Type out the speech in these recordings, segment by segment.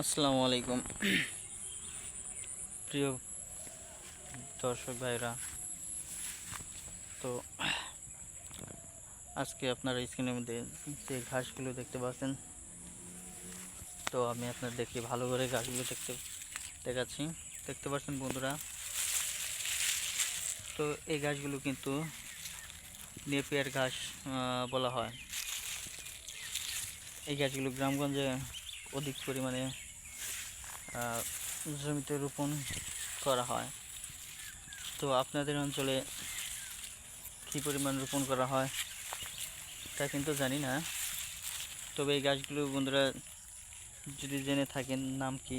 আসসালামু আলাইকুম। প্রিয় দর্শক ভাইরা, তো আজকে আপনারা স্ক্রিনের মধ্যে যে ঘাসগুলো দেখতে পাচ্ছেন, তো আমি আপনার দেখি ভালো করে ঘাসগুলো দেখতে, দেখাচ্ছি। দেখতে পাচ্ছেন বন্ধুরা, তো এই ঘাসগুলো কিন্তু নেপিয়ার ঘাস বলা হয়। এই গাছগুলো গ্রামগঞ্জে অধিক পরিমাণে জমিতে রোপণ করা হয়। তো আপনাদের অঞ্চলে কী পরিমাণ রোপণ করা হয়, তা কিন্তু জানি না। তবে এই গাছগুলো বন্ধুরা যদি জেনে থাকেন নাম কি,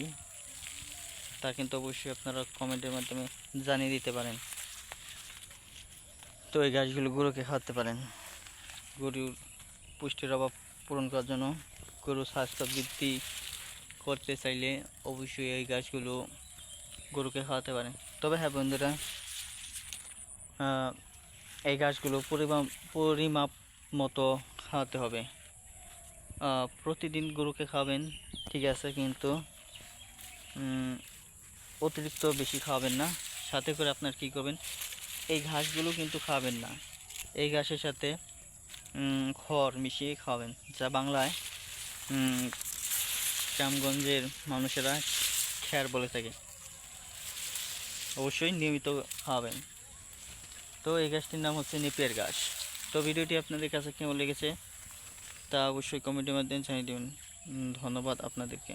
তা কিন্তু অবশ্যই আপনারা কমেন্টের মাধ্যমে জানিয়ে দিতে পারেন। তো এই গাছগুলো গরুকে খাওয়াতে পারেন। গরুর পুষ্টির অভাব পূরণ করার জন্য গরুর স্বাস্থ্য বৃদ্ধি করতে চাইলে অবশ্যই এই গাছগুলো গরুকে খাওয়াতে পারে তবে হ্যাঁ বন্ধুরা এই গাছগুলো পরিমাপ পরিমাপ মতো খাওয়াতে হবে। প্রতিদিন গরুকে খাওয়াবেন, ঠিক আছে, কিন্তু অতিরিক্ত বেশি খাওয়াবেন না। সাথে করে আপনার কি করবেন, এই ঘাসগুলো কিন্তু খাওয়াবেন না। এই ঘাসের সাথে খড় মিশিয়ে খাওয়াবেন, যা বাংলায় গ্রামগঞ্জের মানুষেরা খ্যার বলে থাকে। অবশ্যই নিয়মিত খাওয়াবেন। তো এই গাছটির নাম হচ্ছে নেপিয়ার গাছ। তো ভিডিওটি আপনাদের কাছে কেমন লেগেছে তা অবশ্যই কমেন্টের মাধ্যমে জানিয়ে দেবেন। ধন্যবাদ আপনাদেরকে।